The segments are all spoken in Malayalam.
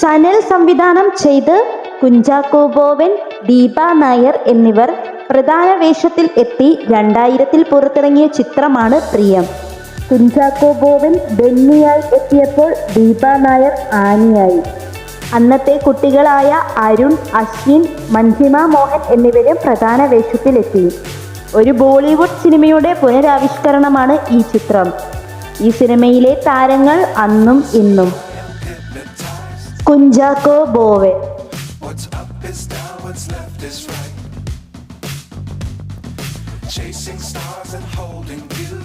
സനൽ സംവിധാനം ചെയ്ത് കുഞ്ചാക്കോ ബോബൻ ദീപ നായർ എന്നിവർ പ്രധാന വേഷത്തിൽ എത്തി രണ്ടായിരത്തിൽ പുറത്തിറങ്ങിയ ചിത്രമാണ് പ്രിയം. കുഞ്ചാക്കോ ബോബൻ ബെന്നിയായി എത്തിയപ്പോൾ ദീപ നായർ ആനിയായി. അന്നത്തെ കുട്ടികളായ അരുൺ അശ്വിൻ മഞ്ജിമ മോഹൻ എന്നിവരും പ്രധാന വേഷത്തിലെത്തി. ഒരു ബോളിവുഡ് സിനിമയുടെ പുനരാവിഷ്കരണമാണ് ഈ ചിത്രം. ഈ സിനിമയിലെ താരങ്ങൾ അന്നും ഇന്നും. Kunchacko Boban What's up is down, what's left is right. Chasing stars and holding you.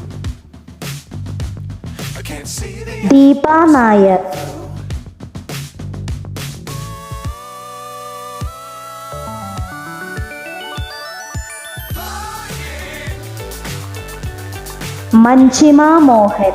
I can't see the Deepa Nair Manjima Mohan